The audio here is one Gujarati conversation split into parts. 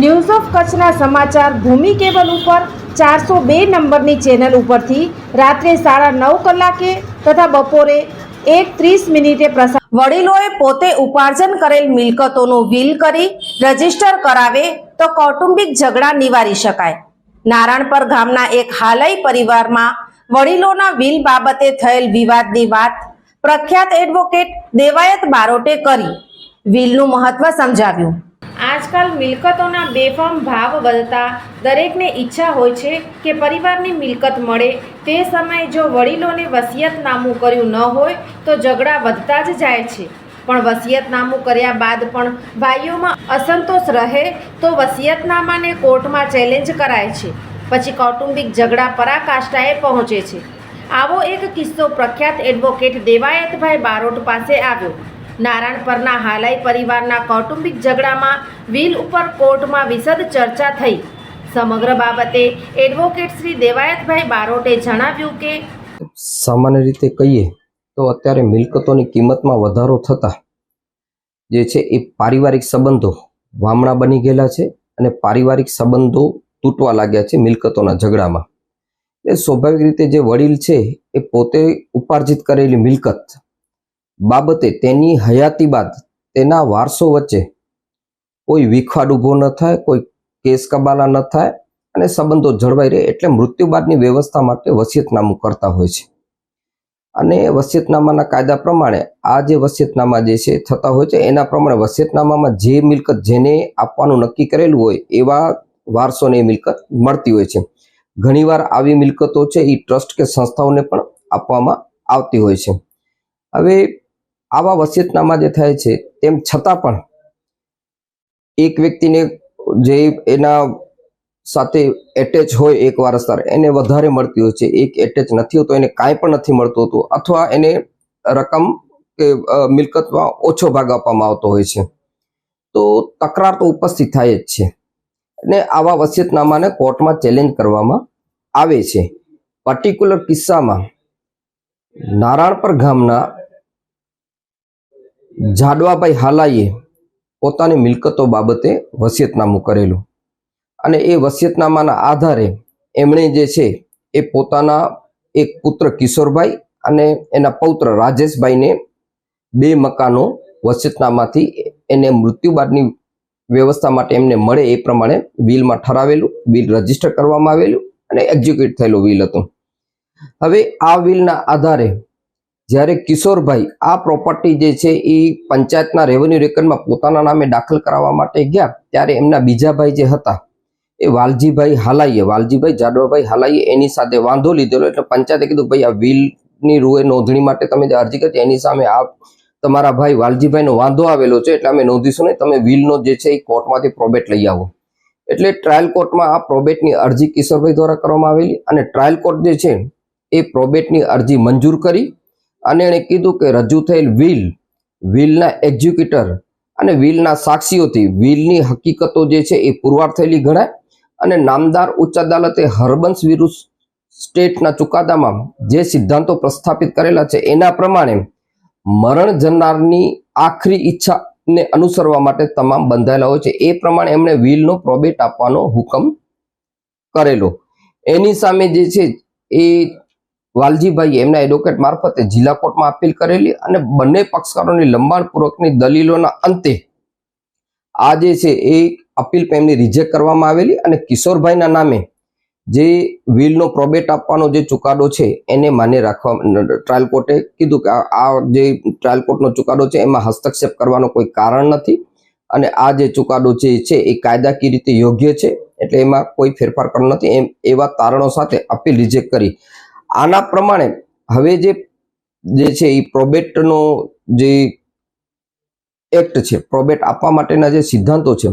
News of કચ્છના સમાચાર ભૂમિ કેબલ ઉપર ચારસો બે નંબરની ચેનલ ઉપરથી રાત્રે સાડા નવ કલાકે તથા બપોરે એક ત્રીસ મિનિટે પ્રસાર વડીલોએ પોતે ઉપાર્જન કરેલ મિલકતોનું વિલ કરી રજિસ્ટર કરાવે તો કૌટુંબિક ઝઘડા નિવારી શકાય. નારાયણપર ગામના એક હાલય પરિવારમાં વડીલોના વિલ બાબતે થયેલ વિવાદની વાત પ્રખ્યાત એડવોકેટ દેવાયત બારોટે કરી. વિલનું મહત્વ સમજાવ્યું. આજકાલ મિલકતોના બેફામ ભાવ વધતા દરેકને ઈચ્છા હોય છે કે પરિવારની મિલકત મળે. તે સમયે જો વડીલોને વસિયતનામું કર્યું ન હોય, તો ઝઘડા વધતા જ જાય છે. પણ વસિયતનામું કર્યા બાદ પણ ભાઈઓમાં અસંતોષ રહે, તો વસિયતનામાને કોર્ટમાં ચેલેન્જ કરાય છે. પછી કૌટુંબિક ઝઘડા પરાકાષ્ઠાએ પહોંચે છે. આવો એક કિસ્સો પ્રખ્યાત એડવોકેટ દેવાયતભાઈ બારોટ પાસે આવ્યો. નારાયણપરના હાલાઈ પરિવારના કૌટુંબિક ઝઘડામાં વિલ ઉપર કોર્ટમાં વિશદ ચર્ચા થઈ. સમગ્ર બાબતે એડવોકેટ શ્રી દેવાયતભાઈ બારોટે જણાવ્યું કે સામાન્ય રીતે કહીએ તો અત્યારે મિલકતોની કિંમતમાં વધારો થતા જે છે એ પારિવારિક સંબંધો વામણા બની ગયેલા છે અને પારિવારિક સંબંધો તૂટવા લાગ્યા છે મિલકતોના ઝઘડામાં. એ સ્વાભાવિક રીતે જે વડીલ છે એ પોતે ઉપાર્જિત કરેલી મિલકત બાબતે તેની હયાતી બાદ તેના વારસો વચ્ચે કોઈ વિખવાડ ઊભો ન થાય, કોઈ કેસ કબાલા ન થાય અને સંબંધો જળવાઈ રહે એટલે મૃત્યુ બાદની વ્યવસ્થા માટે વસિયતનામું કરતા હોય છે. અને વસિયતનામાના કાયદા પ્રમાણે આ જે વસિયતનામા જે છે થતા હોય છે, એના પ્રમાણે વસિયતનામામાં જે મિલકત જેને આપવાનું નક્કી કરેલું હોય એવા વારસોને મિલકત મળતી હોય છે. ઘણીવાર આવી મિલકતો છે એ ટ્રસ્ટ કે સંસ્થાઓને પણ આપવામાં આવતી હોય છે. હવે આવા વસિયતનામા જે થાય છે, તેમ છતાં પણ એક વ્યક્તિને જે એના સાથે એટેચ હોય એક વારસદાર, એને વધારે મળતી હોય છે. એક એટેચ નથી હોતો, એને કાંઈ પણ નથી મળતું હોતું, અથવા એને રકમ કે મિલકતમાં ઓછો ભાગ આપવામાં આવતો હોય છે. તો તકરાર તો ઉપસ્થિત થાય જ છે. અને આવા વસિયતનામાને કોર્ટમાં ચેલેન્જ કરવામાં આવે છે. પર્ટિક્યુલર કિસ્સામાં નારાયણપર ગામના જાડવાભાઈ હાલાઈએ પોતાની મિલકતો બાબતે વસિયતનામું કરેલું. અને એ વસિયતનામાના આધારે એમણે જે છે એ પોતાના એક પુત્ર કિશોરભાઈ અને એના પૌત્ર રાજેશભાઈને બે મકાનો વસિયતનામાથી એને મૃત્યુ બાદની વ્યવસ્થા માટે એમને મળે એ પ્રમાણે વિલમાં ઠરાવેલું વિલ રજિસ્ટર કરવામાં આવેલું અને એક્ઝિક્યુટ થયેલું વિલ હતું. હવે આ વિલના આધારે જ્યારે કિશોરભાઈ આ પ્રોપર્ટી જે છે એ પંચાયતના રેવન્યુ રેકર્ડમાં પોતાના નામે દાખલ કરાવવા માટે ગયા, ત્યારે એમના બીજા ભાઈ જે હતા, એ વાલજીભાઈ હાલાઈએ, વાલજીભાઈ જાડવાભાઈ હાલાઈએ એની સાથે વાંધો લીધેલો. એટલે પંચાયતે કીધું, ભાઈ, આ વિલની રૂએ નોંધણી માટે તમે જે અરજી કરી એની સામે આ તમારા ભાઈ વાલજીભાઈનો વાંધો આવેલો છે, એટલે અમે નોંધીશું નહીં. તમે વિલનો જે છે એ કોર્ટમાંથી પ્રોબેટ લઈ આવો. એટલે ટ્રાયલ કોર્ટમાં આ પ્રોબેટની અરજી કિશોરભાઈ દ્વારા કરવામાં આવેલી અને ટ્રાયલ કોર્ટ જે છે એ પ્રોબેટની અરજી મંજૂર કરી અને એણે કીધું કે રજૂ થયેલ વિલ, વિલના એક્ઝિક્યુટર અને વિલના સાક્ષીઓથી વિલની હકીકતો જે છે એ પુરવાર થયેલી ગણાય અને નામદાર ઉચ્ચ અદાલતે હરબંશ વિરુદ્ધ સ્ટેટના ચુકાદામાં જે સિદ્ધાંતો પ્રસ્થાપિત કરેલા છે એના પ્રમાણે મરણ જનારની આખરી ઈચ્છાને અનુસરવા માટે તમામ બંધાયેલા હોય છે. એ પ્રમાણે એમણે વિલનો પ્રોબેટ આપવાનો હુકમ કરેલો. એની સામે જે છે એ વાલજીભાઈએ એમના એડવોકેટ મારફતે જિલ્લા કોર્ટમાં અપીલ કરેલી અને બંને પક્ષકારોની લંબાણપૂર્વકની દલીલોના અંતે આ જે છે એ અપીલ એમની રિજેક્ટ કરવામાં આવેલી અને કિશોરભાઈના નામે જે વિલનો પ્રોબેટ આપવાનો જે ચુકાદો છે એને માન્ય રાખવા ટ્રાયલ કોર્ટે કીધું કે આ- જે ટ્રાયલ કોર્ટનો ચુકાદો છે એમાં હસ્તક્ષેપ કરવાનો કોઈ કારણ નથી અને આ જે ચુકાદો જે છે એ કાયદાકીય રીતે યોગ્ય છે એટલે એમાં કોઈ ફેરફાર કરવાનો નથી એમ એવા તારણો સાથે અપીલ રિજેક્ટ કરી. આના પ્રમાણે હવે જે જે છે એ પ્રોબેટનો જે એક્ટ છે પ્રોબેટ આપવા માટેના જે સિદ્ધાંતો છે,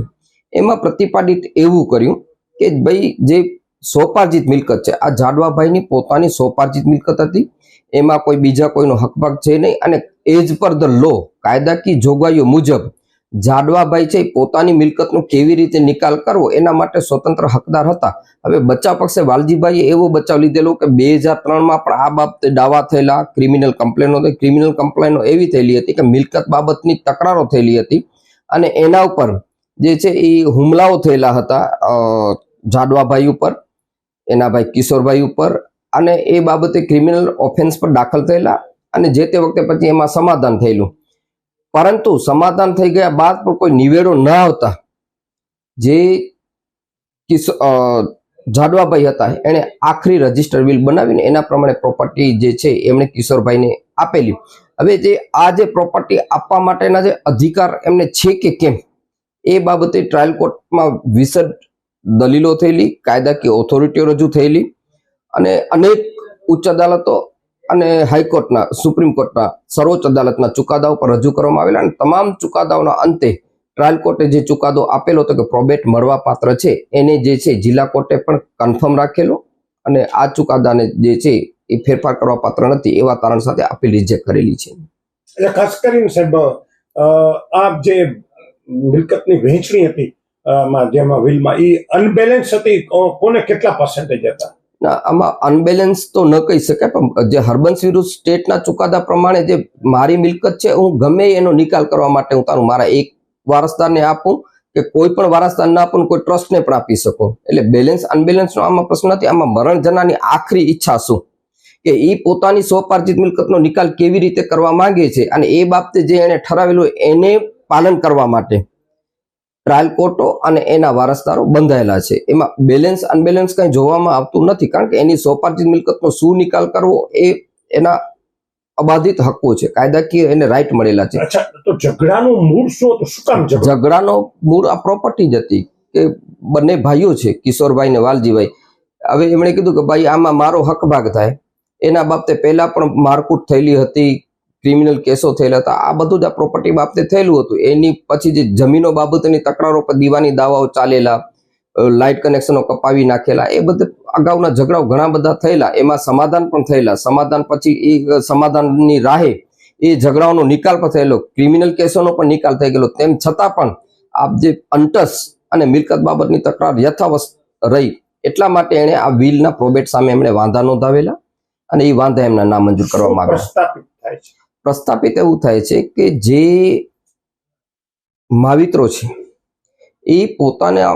એમાં પ્રતિપાદિત એવું કર્યું કે ભાઈ જે સોપાર્જિત મિલકત છે, આ જાડવાભાઈની પોતાની સોપાર્જિત મિલકત હતી, એમાં કોઈ બીજા કોઈનો હકભાગ છે નહીં અને એજ પર ધ લો કાયદાકીય જોગવાઈઓ મુજબ જાડવાભાઈ છે પોતાની મિલકતનો કેવી રીતે નિકાલ કરવો એના માટે સ્વતંત્ર હકદાર હતા. હવે બચાવ પક્ષે વાલજીભાઈએ એવો બચાવ લીધેલો કે બે હજાર ત્રણમાં પણ આ બાબતે દાવા થયેલા ક્રિમિનલ કમ્પ્લેનો થઈ ક્રિમિનલ કમ્પ્લેનો એવી થયેલી હતી કે મિલકત બાબતની તકરારો થયેલી હતી અને એના ઉપર જે છે એ હુમલાઓ થયેલા હતા જાડવાભાઈ ઉપર, એના ભાઈ કિશોરભાઈ ઉપર અને એ બાબતે ક્રિમિનલ ઓફેન્સ પર દાખલ થયેલા અને જે તે વખતે પછી એમાં સમાધાન થયેલું. પરંતુ સમાધાન થઈ ગયા બાદ પણ કોઈ નિવેડો ન આવતા. જે જાડવાભાઈ હતા, એણે આખરી રજિસ્ટર વિલ બનાવીને એના પ્રમાણે પ્રોપર્ટી જે છે, એમણે કિશોરભાઈને આપેલી. હવે જે આ જે પ્રોપર્ટી આપવા માટેના જે અધિકાર એમને છે કે કેમ, એ બાબતે ટ્રાયલ કોર્ટમાં વિશદ દલીલો થયેલી કાયદાકીય ઓથોરિટીઓ રજૂ થયેલી અને અનેક ઉચ્ચ અદાલતો અને હાઈકોર્ટના, સુપ્રીમ કોર્ટના સર્વોચ્ચ અદાલતના ચુકાદાઓ પર રજૂ કરવામાં આવેલા અને તમામ ચુકાદાઓના અંતે ટ્રાયલ કોર્ટે જે ચુકાદો આપેલો હતો કે પ્રોબેટ મળવા પાત્ર છે, એને જે છે જિલ્લા કોર્ટે પણ કન્ફર્મ રાખેલો અને આ ચુકાદાને જે છે એ ફેરફાર કરવા પાત્ર નથી એવા તારણ સાથે અપીલ રિજેક્ટ કરેલી છે. એટલે ખાસ કરીને સાહેબ આ જે મિલકતની વહેંચણી હતી જેમાં વિલમાં એ અનબેલેન્સ હતી કોને કેટલા પર્સન્ટેજ હતા? આમાં અનબેલેન્સ તો ન કહી શકાય, પણ જે હર્બન્સ વિરુદ્ધ સ્ટેટના ચુકાદા પ્રમાણે જે મારી મિલકત છે, હું ગમે એનો નિકાલ કરવા માટે હું તારું મારા એક વારસદારને આપું કે કોઈ પણ વારસદાર ના આપું કોઈ ટ્રસ્ટને પણ આપી શકું. એટલે બેલેન્સ અનબેલેન્સનો આમાં પ્રશ્ન નથી, આમાં મરણ જનારની આખરી ઈચ્છા શું? કે એ પોતાની સ્વપાર્જિત મિલકતનો નિકાલ કેવી રીતે કરવા માંગે છે અને એ બાબતે જે એને ઠરાવેલું એને પાલન કરવા માટે. ટ્રાયલ કોર્ટો અને એના વારસદારો બંધાયેલા છે. એમાં બેલેન્સ અનબેલેન્સ કંઈ જોવામાં આવતું નથી કારણ કે એની સોપાર્જિત મિલકતનો શું નિકાલ કરવો એ એના અબાધિત હક્કો છે. કાયદાકીય એને રાઈટ મળેલા છે. તો ઝઘડાનું મૂળ શું હતું? શું કામ ઝઘડાનો મૂળ આ પ્રોપર્ટી જ હતી કે બંને ભાઈઓ છે કિશોરભાઈ ને વાલજીભાઈ. હવે એમણે કીધું કે ભાઈ આમાં મારો હક ભાગ થાય. એના બાબતે પહેલા પણ મારકૂટ થયેલી હતી. ક્રિમિનલ કેસો થયેલા હતા. આ બધું જ આ પ્રોપર્ટી બાબતે થયેલું હતું. એની પછી જે જમીનો બાબતની તકરારો પર દીવાની દાવાઓ ચાલેલા લાઇટ કનેક્શનો કપાવી નાખેલા એ બધા અગાઉના ઝઘડાઓ ઘણા બધા થયેલા. એમાં સમાધાન પણ થયેલા. સમાધાન પછી એ સમાધાનની રાહે એ ઝઘડાઓનો નિકાલ પણ થયેલો. ક્રિમિનલ કેસોનો પણ નિકાલ થઈ ગયેલો. તેમ છતાં પણ આ જે અંટસ અને મિલકત બાબતની તકરાર યથાવસ્ત રહી. એટલા માટે એણે આ વિલના પ્રોબેટ સામે એમણે વાંધા નોંધાવેલા અને એ વાંધા એમના નામંજૂર કરવામાં આવ્યા પ્રસ્થાપિત એવું થાય છે કે જે માવિત્રો છે, એ પોતાના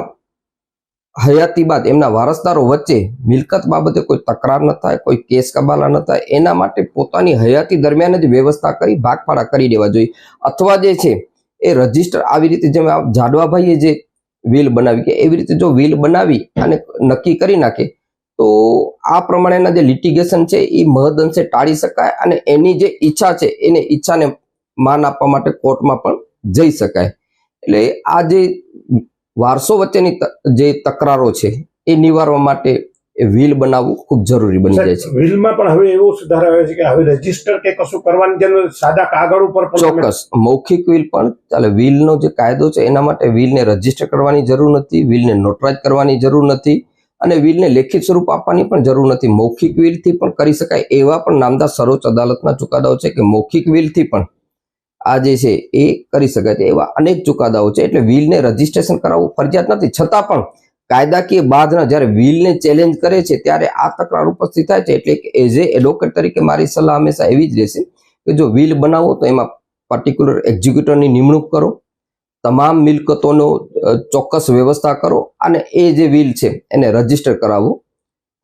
હયાતી બાદ એમના વારસદારો વચ્ચે મિલકત બાબતે કોઈ તકરાર ન થાય, કોઈ કેસ કબાલા ન થાય, એના માટે પોતાની હયાતી દરમિયાન જ વ્યવસ્થા કરી ભાગપાળા કરી દેવા જોઈએ. અથવા જે છે, એ રજિસ્ટર આવી રીતે જેમ જાડવાભાઈએ જે વિલ બનાવી કે એવી રીતે જો વિલ બનાવી અને નક્કી કરી નાખે તો આ પ્રમાણેના જે લિટિગેશન છે એ મહદઅંશે ટાળી શકાય અને એની જે ઈચ્છા છે એને ઈચ્છાને માન આપવા માટે કોર્ટમાં પણ જઈ શકાય. એટલે આ જે વારસો વચ્ચેની જે તકરારો છે એ નિવારવા માટે વિલ બનાવવું ખૂબ જરૂરી બની જાય છે. વ્હીલમાં પણ હવે એવો સુધાર આવ્યો છે કે હવે રજિસ્ટર કે કશું કરવાની જરૂર સાદા કાગળ ઉપર પણ ચોક્કસ. મૌખિક વ્હીલ પણ ચાલે વિલનો જે કાયદો છે એના માટે વ્હીલને રજિસ્ટર કરવાની જરૂર નથી વ્હીલને નોટરાઇઝ કરવાની જરૂર નથી. અને વિલને લેખિત સ્વરૂપ આપવાની પણ જરૂર નથી. મૌખિક વિલથી પણ કરી શકાય એવા પણ નામદાર સર્વોચ્ચ અદાલતના ચુકાદાઓ છે કે મૌખિક વિલથી પણ આ જે છે એ કરી શકાય છે એવા અનેક ચુકાદાઓ છે. એટલે વિલને રજીસ્ટ્રેશન કરાવવું ફરજિયાત નથી. છતાં પણ કાયદાકીય બાદના જ્યારે વિલને ચેલેન્જ કરે છે ત્યારે આ તકરાર ઉપસ્થિત થાય છે. એટલે એઝ એ એડવોકેટ તરીકે મારી સલાહ હંમેશા એવી જ રહેશે કે જો વિલ બનાવો તો એમાં પર્ટિક્યુલર એક્ઝિક્યુટરની નિમણૂક કરો. તમામ મિલકતોનો ચોક્કસ વ્યવસ્થા કરો અને એ જે વિલ છે એને રજિસ્ટર કરાવવું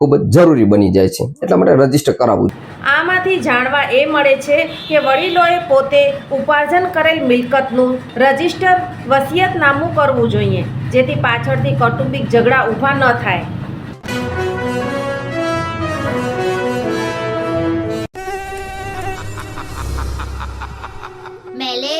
ખૂબ જ જરૂરી બની જાય છે. એટલા માટે રજિસ્ટર કરાવવું આમાંથી જાણવા એ મળે છે કે વડીલોએ પોતે ઉપાર્જન કરેલ મિલકતનું રજિસ્ટર વસિયતનામું કરવું જોઈએ, જેથી પાછળથી કૌટુંબિક ઝઘડા ઊભા ન થાય.